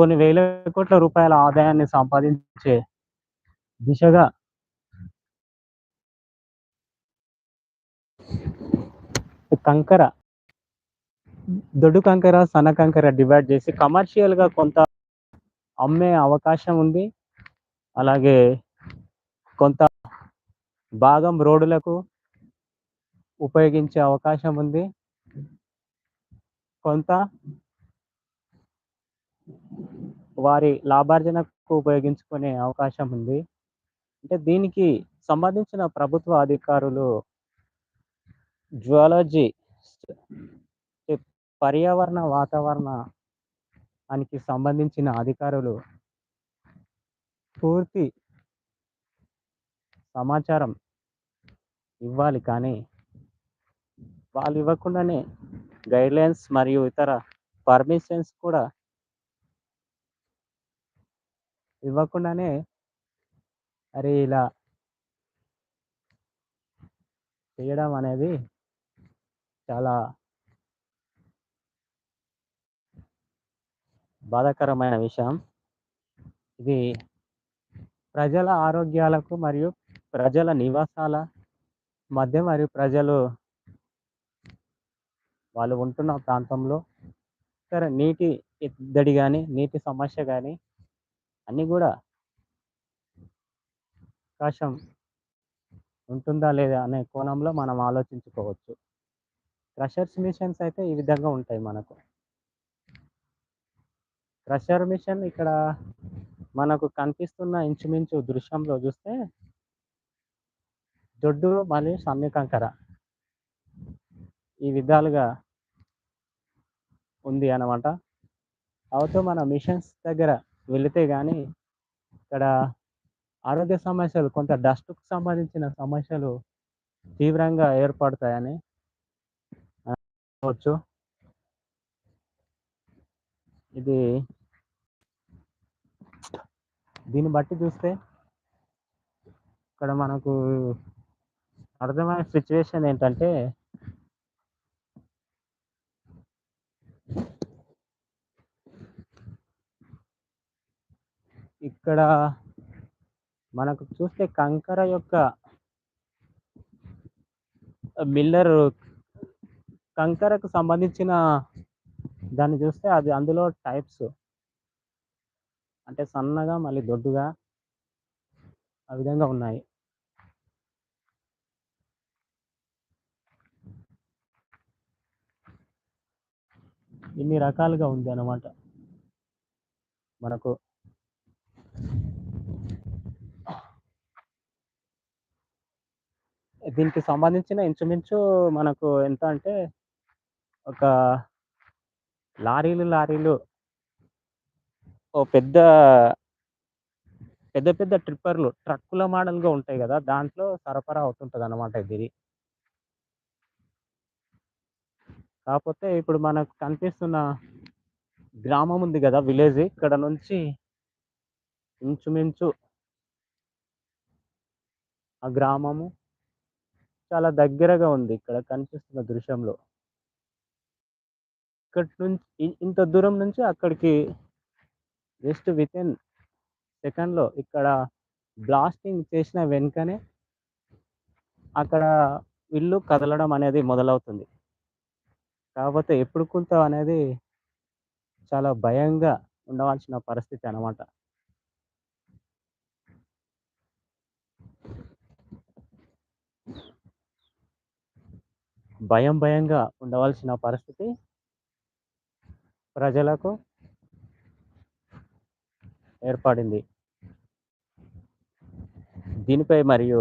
కొన్ని వేల కోట్ల రూపాయల ఆదాయాన్ని సంపాదించే దిశగా కంకర దొడ్డు కంకర సన్న కంకర డివైడ్ చేసి కమర్షియల్గా కొంత అమ్మే అవకాశం ఉంది. అలాగే కొంత భాగం రోడ్డులకు ఉపయోగించే అవకాశం ఉంది. కొంత వారి లాభార్జనకు ఉపయోగించుకునే అవకాశం ఉంది. అంటే దీనికి సంబంధించిన ప్రభుత్వ అధికారులు జువాలజీ పర్యావరణ వాతావరణానికి సంబంధించిన అధికారులు పూర్తి సమాచారం ఇవ్వాలి కానీ వాళ్ళు ఇవ్వకుండానే గైడ్లైన్స్ మరియు ఇతర పర్మిషన్స్ కూడా ఇవ్వకుండానే అరే ఇలా చేయడం అనేది చాలా బాధాకరమైన విషయం. ఇది ప్రజల ఆరోగ్యాలకు మరియు ప్రజల నివాసాల మధ్య మరియు ప్రజలు వాళ్ళు ఉంటున్న ప్రాంతంలో సరే నీటి ఎద్దడి కానీ నీటి సమస్య కానీ అన్నీ కూడా అవకాశం ఉంటుందా లేదా అనే కోణంలో మనం ఆలోచించుకోవచ్చు. క్రషర్స్ మిషన్స్ అయితే ఈ విధంగా ఉంటాయి మనకు. క్రషర్ మిషన్ ఇక్కడ మనకు కనిపిస్తున్న ఇంచుమించు దృశ్యంలో చూస్తే దొడ్డు మరియు సమ్మె కంకర ఈ విధాలుగా ఉంది అన్నమాట. అవుతూ మన మిషన్స్ దగ్గర వెళితే కానీ ఇక్కడ ఆరోగ్య సమస్యలు కొంత డస్ట్కు సంబంధించిన సమస్యలు తీవ్రంగా ఏర్పడతాయని అనుకోవచ్చు. ఇది దీన్ని బట్టి చూస్తే ఇక్కడ మనకు అర్థమైన సిచ్యువేషన్ ఏంటంటే ఇక్కడ మనకు చూస్తే కంకర యొక్క మిల్లర్ కంకరకు సంబంధించిన దాన్ని చూస్తే అది అందులో టైప్స్. అంటే సన్నగా మళ్ళీ దొడ్డుగా ఆ విధంగా ఉన్నాయి. ఇన్ని రకాలుగా ఉంది అన్నమాట మనకు. దీనికి సంబంధించిన ఇంచుమించు మనకు ఎంత అంటే ఒక లారీలు లారీలు. ఓ పెద్ద పెద్ద పెద్ద ట్రిప్పర్లు. ట్రక్కుల మోడల్గా ఉంటాయి కదా దాంట్లో సరఫరా అవుతుంటుంది అన్నమాట ఇది. కాకపోతే ఇప్పుడు మనకు కనిపిస్తున్న గ్రామం ఉంది కదా విలేజ్. ఇక్కడ నుంచి ఇంచుమించు ఆ గ్రామము చాలా దగ్గరగా ఉంది ఇక్కడ కనిపిస్తున్న దృశ్యంలో. ఇక్కడ నుంచి ఇంత దూరం నుంచి అక్కడికి జస్ట్ విత్ ఇన్ సెకండ్లో ఇక్కడ బ్లాస్టింగ్ చేసిన వెనుకనే అక్కడ ఇల్లు కదలడం అనేది మొదలవుతుంది. కాకపోతే ఎప్పుడు కొంత అనేది చాలా భయంగా ఉండవలసిన పరిస్థితి అన్నమాట. భయం భయంగా ఉండవలసిన పరిస్థితి ప్రజలకు ఏర్పడింది. దీనిపై మరియు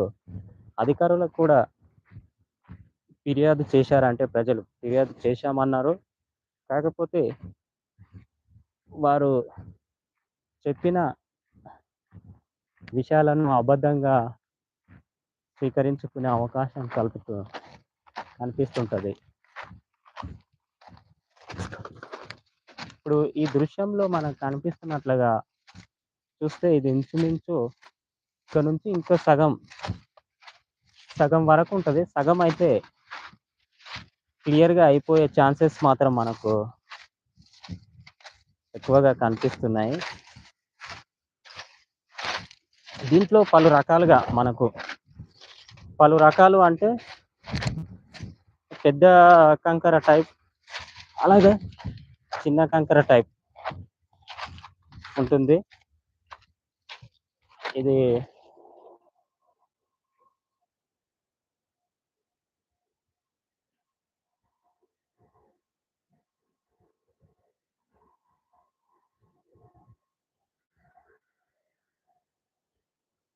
అధికారులకు కూడా ఫిర్యాదు చేశారంటే ప్రజలు ఫిర్యాదు చేశామన్నారు. కాకపోతే వారు చెప్పిన విషయాలను అబద్ధంగా స్వీకరించుకునే అవకాశం కలుపుతూ కనిపిస్తుంటది ఇప్పుడు ఈ దృశ్యంలో మనకు కనిపిస్తున్నట్లుగా చూస్తే ఇది ఇంచుమించు ఇక్కడ నుంచి ఇంకో సగం సగం వరకు ఉంటుంది. సగం అయితే క్లియర్గా అయిపోయే ఛాన్సెస్ మాత్రం మనకు ఎక్కువగా కనిపిస్తున్నాయి. దీంట్లో పలు రకాలుగా మనకు పలు రకాలు అంటే పెద్ద కంకర టైప్ అలాగే చిన్న కంకర టైప్ ఉంటుంది. ఇది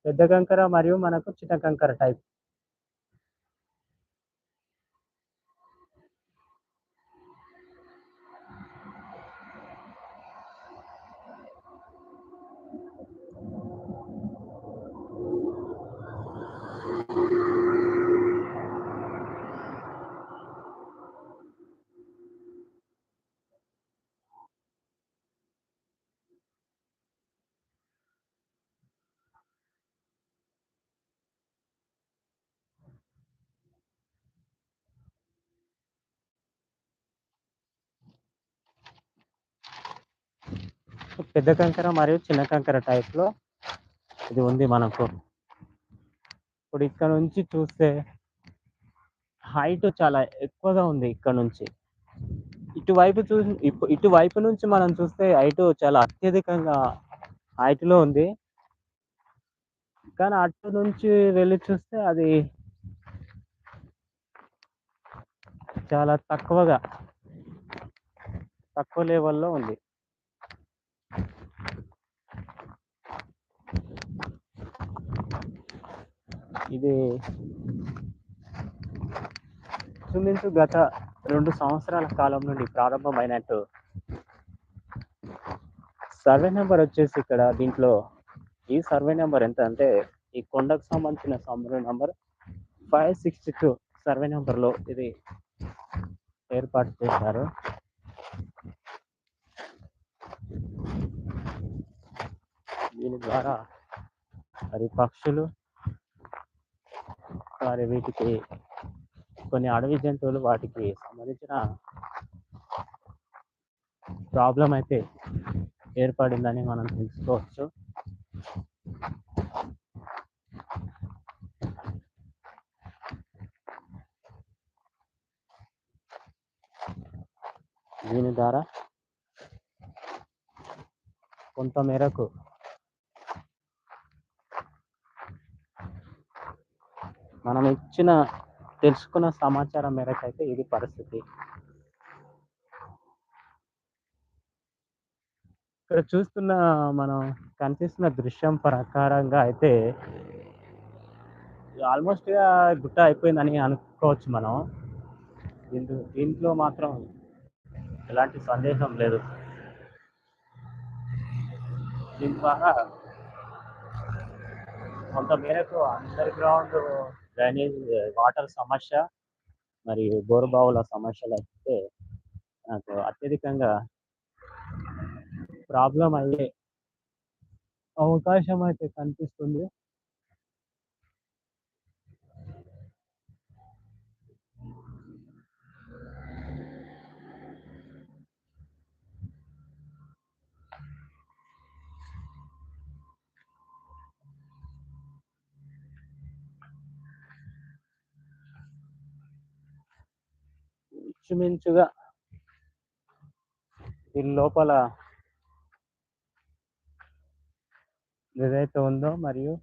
పెద్ద కంకర మరియు మనకు చిన్న కంకర టైప్. పెద్ద కంకర మరియు చిన్న కంకర టైప్లో ఇది ఉంది మనకు. ఇప్పుడు ఇక్కడ నుంచి చూస్తే హైట్ చాలా ఎక్కువగా ఉంది ఇక్కడ నుంచి. ఇటువైపు చూ ఇటువైపు నుంచి మనం చూస్తే హైట్ చాలా అత్యధికంగా హైట్లో ఉంది. కానీ అటు నుంచి వెళ్ళి చూస్తే అది చాలా తక్కువగా తక్కువ లెవెల్లో ఉంది. ఇది ఇంచుమించు గత రెండు సంవత్సరాల కాలం నుండి ప్రారంభమైనట్టు. సర్వే నెంబర్ వచ్చేసి ఇక్కడ దీంట్లో ఈ సర్వే నెంబర్ ఎంత అంటే ఈ కొండకు సంబంధించిన survey number five sixty two survey నెంబర్లో ఇది ఏర్పాటు చేశారు. దీని ద్వారా మరి పక్షులు మరి వీటికి కొన్ని అడవి జంతువులు వాటికి సంబంధించిన ప్రాబ్లం అయితే ఏర్పడిందని మనం తెలుసుకోవచ్చు. దీని ద్వారా కొంత మేరకు మనం ఇచ్చిన తెలుసుకున్న సమాచారం మేరకు అయితే ఇది పరిస్థితి. ఇక్కడ చూస్తున్న మనం కనిపిస్తున్న దృశ్యం ప్రకారంగా అయితే ఆల్మోస్ట్గా గుట్ట అయిపోయిందని అనుకోవచ్చు మనం. దీంట్లో దీంట్లో మాత్రం ఎలాంటి సందేహం లేదు. దీని ద్వారా కొంత మేరకు అండర్ గ్రౌండ్ డ్రైనేజ్ వాటర్ సమస్య మరియు బోరుబావుల సమస్యలు అయితే నాకు అత్యధికంగా ప్రాబ్లం అయ్యే అవకాశం అయితే కనిపిస్తుంది. ఇంచుమించుగా దీని లోపల ఏదైతే ఉందో మరియు